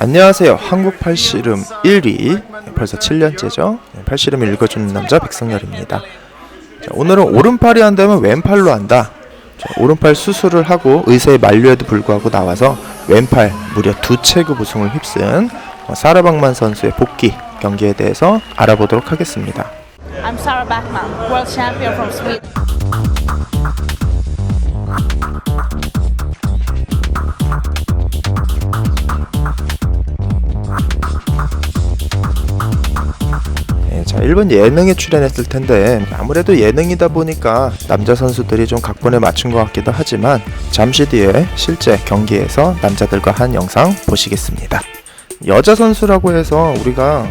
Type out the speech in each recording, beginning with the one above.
안녕하세요. 한국 팔씨름 1위 벌써 7년째죠. 팔씨름을 읽어주는 남자 백성열입니다. 자, 오늘은 오른팔이 한다면 왼팔로 한다. 자, 오른팔 수술을 하고 의사의 만류에도 불구하고 나와서 왼팔 무려 두 체급 우승을 휩쓴 어, 사라방만 선수의 복귀 경기에 대해서 알아보도록 하겠습니다. I'm Sarah Bachman, world champion from Sweden. 일본 예능에 출연했을 텐데 아무래도 예능이다 보니까 남자 선수들이 좀 각본에 맞춘 것 같기도 하지만 잠시 뒤에 실제 경기에서 남자들과 한 영상 보시겠습니다. 여자 선수라고 해서 우리가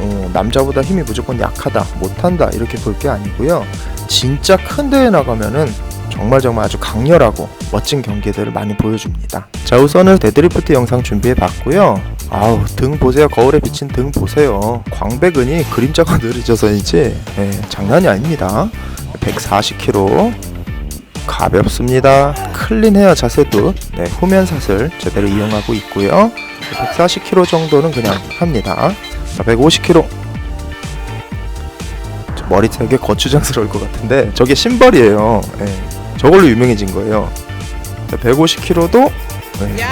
어, 남자보다 힘이 무조건 약하다, 못한다 이렇게 볼 게 아니고요. 진짜 큰 대회 나가면은 정말 정말 아주 강렬하고 멋진 경기들을 많이 보여줍니다. 자 우선은 데드리프트 영상 준비해 봤고요. 아우 등 보세요 거울에 비친 등 보세요. 광배근이 그림자가 느려져서인지 예, 장난이 아닙니다. 140kg 가볍습니다. 클린 헤어 자세도 네, 후면샷을 제대로 이용하고 있고요. 140kg 정도는 그냥 합니다. 자, 150kg 머리색이 거추장스러울 것 같은데 저게 신발이에요. 예, 저걸로 유명해진 거예요. 150kg도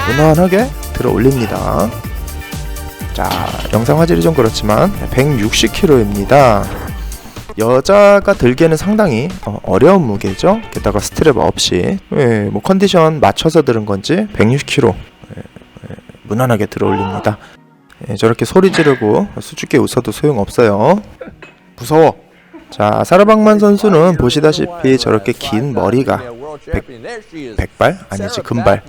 무난하게 들어 올립니다. 자, 영상 화질이 좀 그렇지만 160kg입니다. 여자가 들기에는 상당히 어, 려운 무게죠. 게다가 스트랩 없이 예, 뭐 컨디션 맞춰서 들은 건지 160kg 예, 예, 무난하게 들어 올립니다. 예, 저렇게 소리 지르고 수줍게 웃어도 소용없어요. 무서워. 자, 사라방만 선수는 보시다시피 저렇게 긴 머리가 백, 백발? 아니지 금발.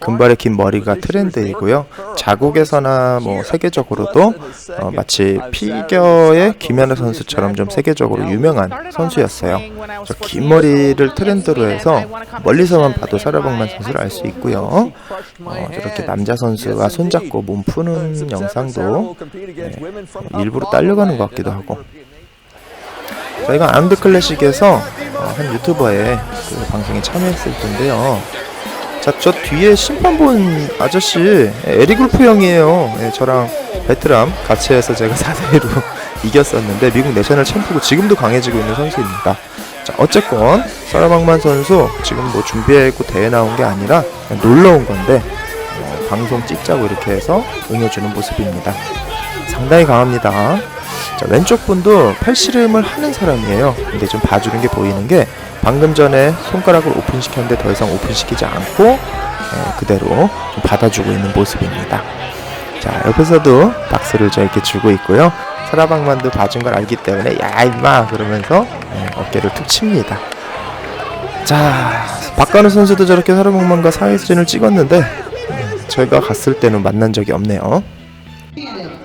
금발의 긴 머리가 트렌드이고요. 자국에서나 뭐 세계적으로도 어, 마치 피겨의 김연아 선수처럼 좀 세계적으로 유명한 선수였어요. 저긴 머리를 트렌드로 해서 멀리서만 봐도 사라방만 선수를 알 수 있고요. 어, 저렇게 남자 선수와 손잡고 몸 푸는 영상도 네, 일부러 딸려가는 것 같기도 하고. 저희가 아운드 클래식에서 어, 한 유튜버의 그 방송에 참여했을 텐데요. 자, 저 뒤에 심판 본 아저씨 에릭 울프 형이에요. 예, 저랑 베트남 같이 해서 제가 4대1로 이겼었는데 미국 내셔널 챔프고 지금도 강해지고 있는 선수입니다. 자, 어쨌건 사라방만 선수 지금 뭐 준비하고 대회 나온 게 아니라 놀러 온 건데 어, 방송 찍자고 이렇게 해서 응해주는 모습입니다. 상당히 강합니다. 자, 왼쪽 분도 팔씨름을 하는 사람이에요. 근데 좀 봐주는 게 보이는 게 방금 전에 손가락을 오픈시켰는데 더 이상 오픈시키지 않고 예, 그대로 좀 받아주고 있는 모습입니다. 자, 옆에서도 박수를 저렇게 주고 있고요. 사라방만도 봐준 걸 알기 때문에 야 임마 그러면서 예, 어깨를 툭 칩니다. 자, 박간우 선수도 저렇게 사라방만과 사회진을 찍었는데 음, 저희가 갔을 때는 만난 적이 없네요.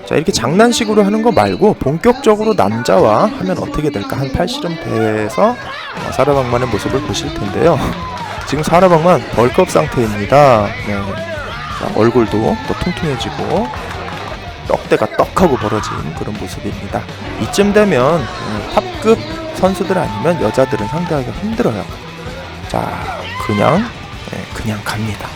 자 이렇게 장난식으로 하는 거 말고 본격적으로 남자와 하면 어떻게 될까 한 팔씨름 대회에서 어, 사라방만의 모습을 보실 텐데요. 지금 사라방만 벌크업 상태입니다. 네. 자, 얼굴도 또 통통해지고 떡대가 떡하고 벌어진 그런 모습입니다. 이쯤 되면 음, 탑급 선수들 아니면 여자들은 상대하기가 힘들어요. 자 그냥 네, 그냥 갑니다.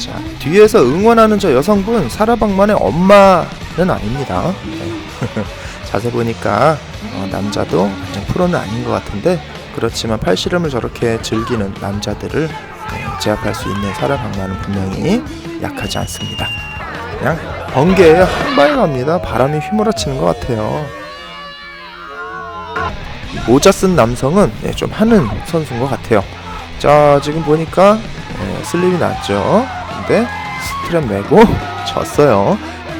자, 뒤에서 응원하는 저 여성분 사라방만의 엄마는 아닙니다. 네. 자세 보니까 어, 남자도 완전 프로는 아닌 것 같은데 그렇지만 팔씨름을 저렇게 즐기는 남자들을 네, 제압할 수 있는 사라방만은 분명히 약하지 않습니다. 그냥 번개에 한 방에 갑니다. 바람이 휘몰아치는 것 같아요. 모자 쓴 남성은 네, 좀 하는 선수인 것 같아요. 자 지금 보니까 네, 슬립이 났죠. 근데 스트랩 메고 졌어요.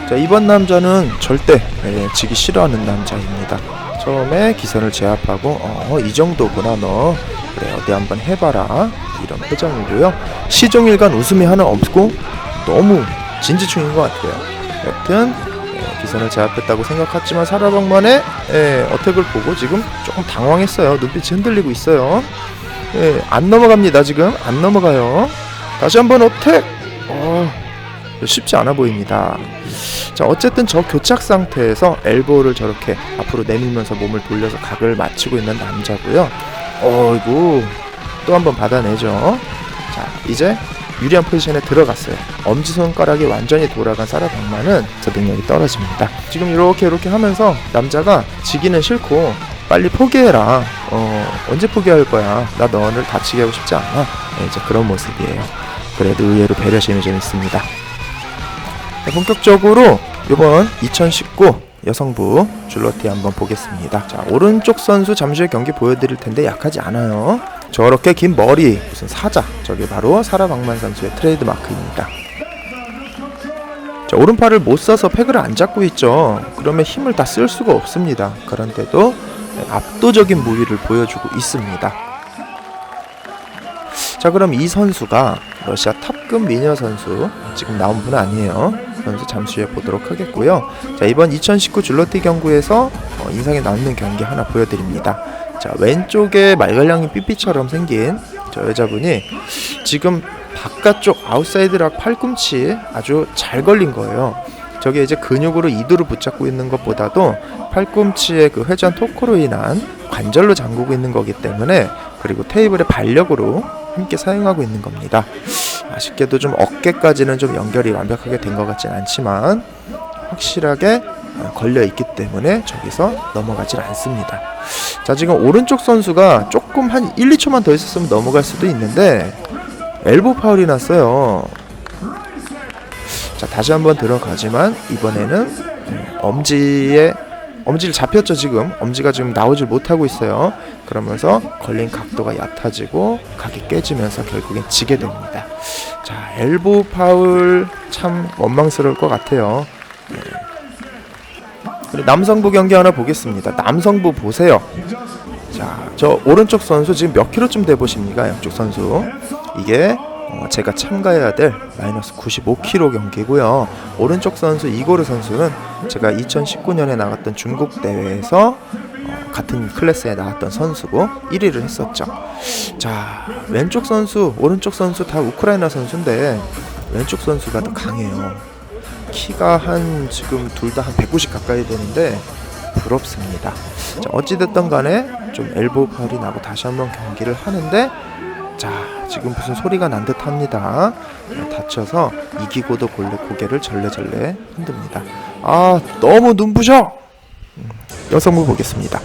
자 이번 남자는 절대 예, 지기 싫어하는 남자입니다. 처음에 기선을 제압하고 어 이 정도구나 너 그래 어디 한번 해봐라 이런 표정이고요. 시종일관 웃음이 하나 없고 너무 진지충인 것 같아요. 여튼 예, 기선을 제압했다고 생각했지만 사라방만의 예, 어택을 보고 지금 조금 당황했어요. 눈빛이 흔들리고 있어요. 예, 안 넘어갑니다 지금 안 넘어가요. 다시 한번 어택. 어, 쉽지 않아 보입니다. 자, 어쨌든 저 교착 상태에서 엘보를 저렇게 앞으로 내밀면서 몸을 돌려서 각을 맞추고 있는 남자고요. 어이구, 또 한 번 받아내죠. 자, 이제 유리한 포지션에 들어갔어요. 엄지 손가락이 완전히 돌아간 사라 박만은 저 능력이 떨어집니다. 지금 이렇게 이렇게 하면서 남자가 지기는 싫고 빨리 포기해라. 어, 언제 포기할 거야? 나 너를 다치게 하고 싶지 않아. 네, 이제 그런 모습이에요. 그래도 의외로 배려심이 좀 있습니다. 자, 본격적으로 이번 2019 여성부 줄러티 한번 보겠습니다. 자, 오른쪽 선수 잠시 후에 경기 보여드릴 텐데 약하지 않아요. 저렇게 긴 머리, 무슨 사자. 저게 바로 사라 박만 선수의 트레이드 마크입니다. 자, 오른팔을 못 써서 팩을 안 잡고 있죠. 그러면 힘을 다 쓸 수가 없습니다. 그런데도 압도적인 무위를 보여주고 있습니다. 자, 그럼 이 선수가 러시아 탑급 미녀 선수 지금 나온 분은 아니에요. 선수 잠시 후에 보도록 하겠고요. 자, 이번 2019 줄러티 경구에서 어, 인상에 남는 경기 하나 보여드립니다. 자, 왼쪽에 말갈량이 삐삐처럼 생긴 저 여자분이 지금 바깥쪽 아웃사이드락 팔꿈치 아주 잘 걸린 거예요. 저게 이제 근육으로 이두를 붙잡고 있는 것보다도 팔꿈치의 그 회전 토크로 인한 관절로 잠그고 있는 거기 때문에 그리고 테이블의 반력으로 함께 사용하고 있는 겁니다. 아쉽게도 좀 어깨까지는 좀 연결이 완벽하게 된 것 같진 않지만 확실하게 어, 걸려 있기 때문에 저기서 넘어가질 않습니다. 자 지금 오른쪽 선수가 조금 한 1, 2초만 더 있었으면 넘어갈 수도 있는데 엘보 파울이 났어요. 자 다시 한번 들어가지만 이번에는 음, 엄지에 엄지를 잡혔죠 지금. 엄지가 지금 나오질 못하고 있어요. 그러면서 걸린 각도가 얕아지고 각이 깨지면서 결국엔 지게 됩니다. 자 엘보 파울 참 원망스러울 것 같아요. 네. 남성부 경기 하나 보겠습니다. 남성부 보세요. 자 저 오른쪽 선수 지금 몇 킬로쯤 돼 보십니까? 양쪽 선수. 이게 어, 제가 참가해야 될 마이너스 95kg 경기고요. 오른쪽 선수 이고르 선수는 제가 2019년에 나갔던 중국 대회에서 어, 같은 클래스에 나왔던 선수고 1위를 했었죠. 자, 왼쪽 선수, 오른쪽 선수 다 우크라이나 선수인데 왼쪽 선수가 더 강해요. 키가 한 지금 둘 다 한 190 가까이 되는데 부럽습니다. 자, 어찌됐든 간에 좀 엘보 파울이 나고 다시 한번 경기를 하는데 자 지금 무슨 소리가 난 듯합니다. 다쳐서 이기고도 본래 고개를 절레절레 흔듭니다. 아 너무 눈부셔! 음, 여성부 보겠습니다.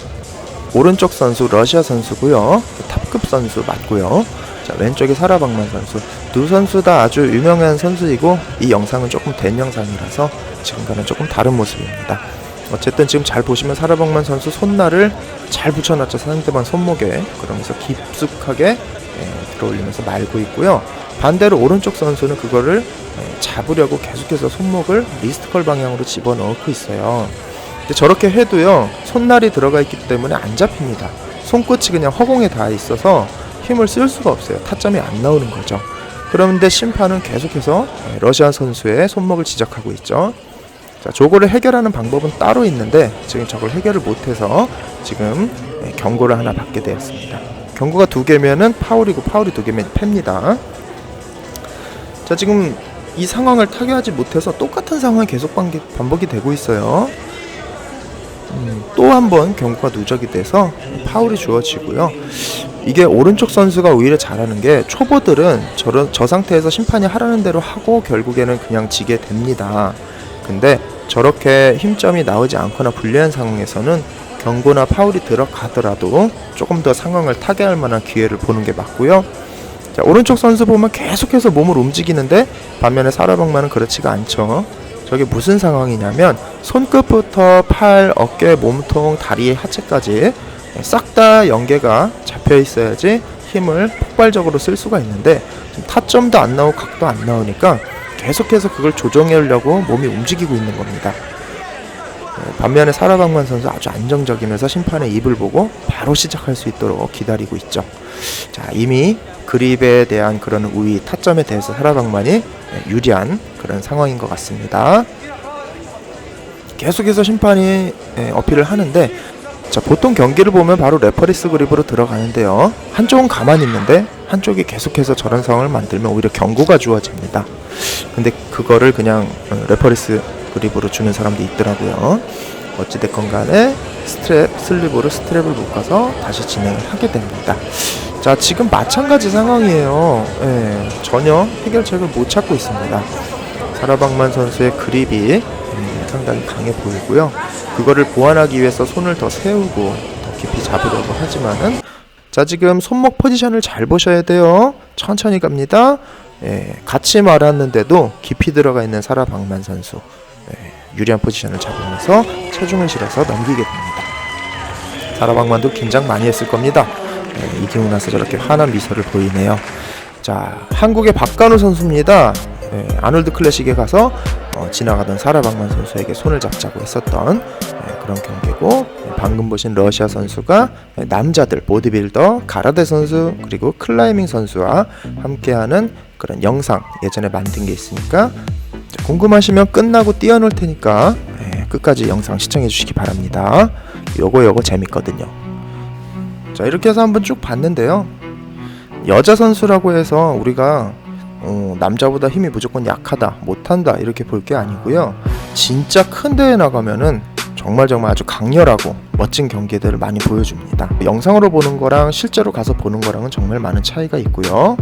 오른쪽 선수 러시아 선수고요. 탑급 선수 맞고요. 자 왼쪽에 사라방만 선수. 두 선수 다 아주 유명한 선수이고 이 영상은 조금 된 영상이라서 지금과는 조금 다른 모습입니다. 어쨌든 지금 잘 보시면 사라방만 선수 손날을 잘 붙여놨죠. 상대방 손목에. 그러면서 깊숙하게 예, 들어올리면서 말고 있고요. 반대로 오른쪽 선수는 그거를 예, 잡으려고 계속해서 손목을 리스트컬 방향으로 집어넣고 있어요. 저렇게 해도요 손날이 들어가 있기 때문에 안 잡힙니다. 손끝이 그냥 허공에 닿아 있어서 힘을 쓸 수가 없어요. 타점이 안 나오는 거죠. 그런데 심판은 계속해서 예, 러시아 선수의 손목을 지적하고 있죠. 자, 저거를 해결하는 방법은 따로 있는데 지금 저걸 해결을 못해서 지금 예, 경고를 하나 받게 되었습니다. 경고가 두 개면은 파울이고 파울이 두 개면 팹니다. 자 지금 이 상황을 타개하지 못해서 똑같은 상황이 계속 반복이 되고 있어요. 음, 또한 번 경고가 누적이 돼서 파울이 주어지고요. 이게 오른쪽 선수가 오히려 잘하는 게 초보들은 저런 저 상태에서 심판이 하라는 대로 하고 결국에는 그냥 지게 됩니다. 근데 저렇게 힘점이 나오지 않거나 불리한 상황에서는 경고나 파울이 들어가더라도 조금 더 상황을 타개할 만한 기회를 보는 게 맞고요. 자, 오른쪽 선수 보면 계속해서 몸을 움직이는데 반면에 사라방만은 그렇지가 않죠. 저게 무슨 상황이냐면 손끝부터 팔, 어깨, 몸통, 다리, 하체까지 싹 다 연계가 잡혀 있어야지 힘을 폭발적으로 쓸 수가 있는데 타점도 안 나오고 각도 안 나오니까 계속해서 그걸 조정하려고 몸이 움직이고 있는 겁니다. 네, 반면에 사라방만 선수 아주 안정적이면서 심판의 입을 보고 바로 시작할 수 있도록 기다리고 있죠. 자 이미 그립에 대한 그런 우위 타점에 대해서 사라방만이 네, 유리한 그런 상황인 것 같습니다. 계속해서 심판이 예, 어필을 하는데 자 보통 경기를 보면 바로 레퍼리스 그립으로 들어가는데요. 한쪽은 가만히 있는데 한쪽이 계속해서 저런 상황을 만들면 오히려 경고가 주어집니다. 근데 그거를 그냥 어, 레퍼리스 그립으로 주는 사람도 있더라고요. 어찌됐건 간에 스트랩, 슬립으로 스트랩을 묶어서 다시 진행을 하게 됩니다. 자 지금 마찬가지 상황이에요. 예, 전혀 해결책을 못 찾고 있습니다. 사라방만 선수의 그립이 음, 상당히 강해 보이고요. 그거를 보완하기 위해서 손을 더 세우고 더 깊이 잡으려고 하지만은 자 지금 손목 포지션을 잘 보셔야 돼요. 천천히 갑니다. 예, 같이 말았는데도 깊이 들어가 있는 사라방만 선수 예, 유리한 포지션을 잡으면서 체중을 실어서 넘기게 됩니다. 사라방만도 긴장 많이 했을 겁니다. 예, 이기고 나서 저렇게 환한 미소를 보이네요. 자 한국의 박간우 선수입니다. 예, 아놀드 클래식에 가서 어, 지나가던 사라방만 선수에게 손을 잡자고 했었던 예, 그런 경기고 예, 방금 보신 러시아 선수가 예, 남자들 보디빌더 가라데 선수 그리고 클라이밍 선수와 함께하는 그런 영상 예전에 만든 게 있으니까 자, 궁금하시면 끝나고 띄워놓을 테니까 예, 끝까지 영상 시청해 주시기 바랍니다. 요거 요거 재밌거든요. 자 이렇게 해서 한번 쭉 봤는데요. 여자 선수라고 해서 우리가 어, 남자보다 힘이 무조건 약하다, 못한다 이렇게 볼 게 아니고요. 진짜 큰 대회 나가면은 정말 정말 아주 강렬하고 멋진 경기들을 많이 보여줍니다. 영상으로 보는 거랑 실제로 가서 보는 거랑은 정말 많은 차이가 있고요.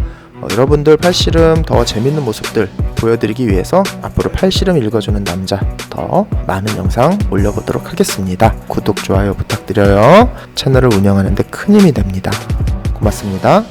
어, 여러분들 팔씨름 더 재밌는 모습들 보여드리기 위해서 앞으로 팔씨름 읽어주는 남자 더 많은 영상 올려보도록 하겠습니다. 구독, 좋아요 부탁드려요. 채널을 운영하는데 큰 힘이 됩니다. 고맙습니다.